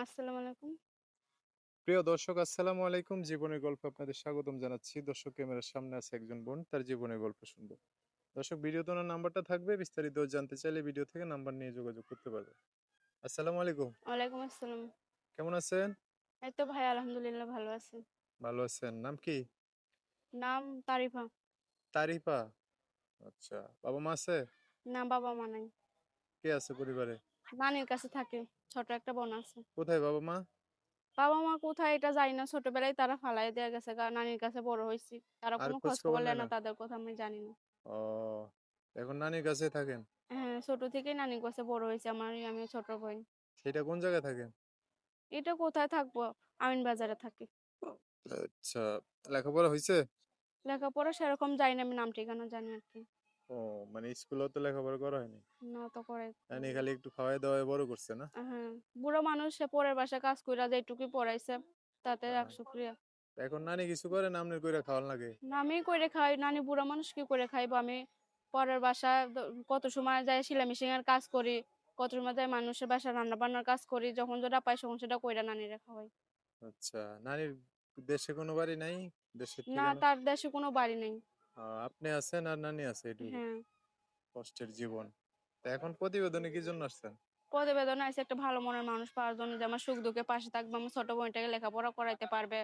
আসসালামু আলাইকুম। প্রিয় দর্শক আসসালামু আলাইকুম। জীবনের গল্পে আপনাদের স্বাগতম জানাচ্ছি। দর্শক ক্যামেরার সামনে আছে একজন বোন, তার জীবনের গল্প শুনব। দর্শক ভিডিওতে ওনার নাম্বারটা থাকবে। বিস্তারিত জানতে চাইলে ভিডিও থেকে নাম্বার নিয়ে যোগাযোগ করতে পারবেন। আসসালামু আলাইকুম। ওয়ালাইকুম আসসালাম। কেমন আছেন? এই তো ভাই আলহামদুলিল্লাহ ভালো আছি। ভালো আছেন। নাম কি? নাম তারিফা। তারিফা? আচ্ছা। বাবা-মা আছে? না বাবা-মা নাই। কে আছে পরিবারে? নানির কাছে থাকি। ছোট একটা বোন আছে। কোথায় বাবা-মা? বাবা-মা কোথায় এটা জানি না। ছোটবেলায় তারা ফালাইয়া দেয়া গেছে। নানির কাছে বড় হইছি। তারা আর কোনো খোঁজ খবর না? তাদের কথা আমি জানি না। ও! এখন নানির কাছে থাকেন? হ্যাঁ, ছোট থেকেই নানির কাছে বড় হইছি। আমার আমি ছোট বোন। সেটা কোন জায়গায় থাকেন? এটা কোথায় থাকব? আমিন বাজারে থাকি। আচ্ছা। লেখাপড়া হইছে? লেখাপড়া সেরকম জানি না। আমি নাম ঠিকানা জানি আরকি। ও মানে স্কুলেও তো লেখাপড়া করা হয়নি। না তো করে খালি একটু খাওয়ায় দাওয়ায় বড় করছে না? হ্যাঁ, বুড়া মানুষ সে পরের বাসায় কাজ কইরা যেটুকুই পড়াইছে তাতে হ্যাঁ। লাখ শুকরিয়া। এখন নানি কিছু করে না কইরা খাওয়ান লাগে? না আমি কইরে খাই, নানি বুড়া মানুষ কি করে খাইবো? আমি পরের বাসায় কত সময় যাই সেলাই এর কাজ করি। কত সময় যাই মানুষের বাসায় রান্না-বান্নার কাজ করি। যখন যেটা পাই তখন সেটা কইরা নানিরে খাওয়াই। আচ্ছা। নানির দেশে কোনো বাড়ি নাই? দেশের না তার দেশে কোনো বাড়ি নেই। আপনি আছেন আর নানি আছে এটুকু। হ্যাঁ। কষ্টের জীবন। তো এখন প্রতিবেদনে কি জন্য আসছেন? প্রতিবেদনে আইছে একটা ভালো মনের মানুষ পাওয়ার জন্য যে আমার সুখ-দুঃখে পাশে থাকবে। আমার ছোট বোনটাকে লেখাপড়া করাইতে পারবে।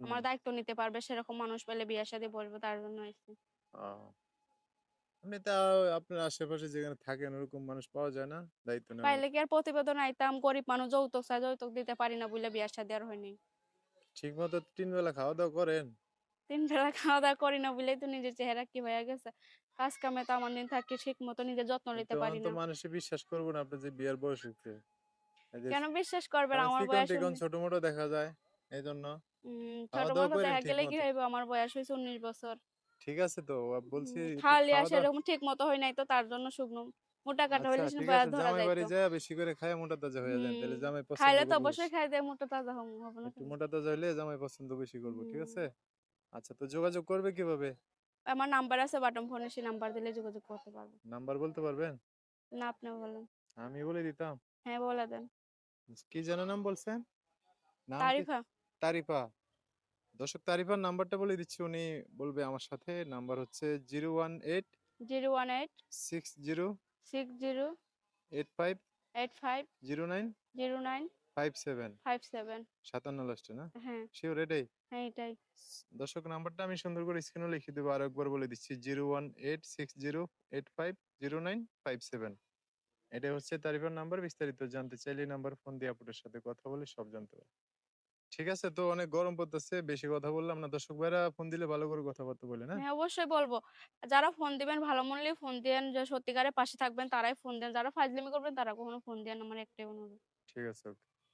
আমার দায়িত্ব নিতে পারবে। সেরকম মানুষ পেলে বিয়ে-শাদী বসবো তার জন্য আইছি। ও। এমনিতে আ আপনার আশেপাশে যেখানে থাকেন ওরকম মানুষ পাওয়া যায় না? দায়িত্ব নেওয়ার পাইলে কি আর প্রতিবেদন আইতাম? গরিব মানুষ যৌতুক চায়, যৌতুক দিতে পারি না বলে বিয়া-শাদী আর হয় নাই। ঠিকমতো ৩ বেলা খাওয়া-দাওয়া করেন? ৩ বেলা খাওয়া-দাওয়া করি না বলে তো নিজের চেহারা কি হয়ে গেছে। কাজ কামে তো আমার দিন থাকি ঠিক মতো নিজের যত্ন নিতে পারি না। মানুষে বিশ্বাস করব না আপনার যে বিয়ার বয়স হইছে। কেন বিশ্বাস করবে আমার বয়স উনি ছোট-মোটো দেখা যায়। উম খাওয়া-দাওয়া ছোট-বড় করেন দেখা গেলে কি? হইব? আমার বয়স হইছে ১৯ বছর। ঠিক আছে তো। বলছি আর খাওয়া-দাওয়া সেরকম ঠিক মতো হয় নাই তো তার জন্য শুকনো। মোটা-কাটা আচ্ছা হইলে সে ঠিক বয়া ধরা জামাই বাড়ি যাইত। বেশি করে খাইয়া মোটা তাজা হইয়া যান। তাইলে হুম। জামাই পছন্দ খাইলে তো অবশ্যই খাই দিয়ে মোটা তাজা হবে না মোটা তাজা হইলে জামাই পছন্দ বেশি করব। ঠিক আছে? আচ্ছা তো যোগাযোগ করবে কীভাবে? আমার নাম্বার আছে বাটন ফোনে সেই নাম্বার দিলে যোগাযোগ করতে পারবে। নাম্বার বলতে পারবেন? না আপনি বলেন। আমি বলে দিতাম? হ্যাঁ বলে দেন। কি যেন নাম বলছেন? নাম কি? তারিফা। তারিফা। দর্শক তারিফার নাম্বারটা বলে দিচ্ছি উনি বলবে আমার সাথে। নাম্বার হচ্ছে 018 018 60 60 85 85 09 09 57 57 57 লাস্টে না? হ্যাঁ, শিওর এটাই? হ্যাঁ এটাই। দর্শক নাম্বারটা আমি সুন্দর করে স্ক্রিনেও লিখে দেব। আরেকবার বলে দিচ্ছি 018 60 85 09 57 এটাই হচ্ছে তারিফার নাম্বার। বিস্তারিত জানতে চাইলে এই ফোন দিয়ে আপুটার সাথে কথা বলে সব জানতে পারবেন। ঠিক আছে তো অনেক গরম পড়তেছে। বেশি কথা বললাম না। দর্শক ভাইরা ফোন দিলে ভালো করে কথাবার্তা বলেন, হ্যাঁ? হ্যাঁ অবশ্যই বলব। যারা ফোন দিবেন ভালো মূল্যে ফোন দেন যে সত্যিকারের পাশে থাকবেন তারাই ফোন দেন। যারা ফাজলামি করবেন তারা কখনো ফোন দেন না। আমার একটাই অনুরোধ। ঠিক আছে ওকে।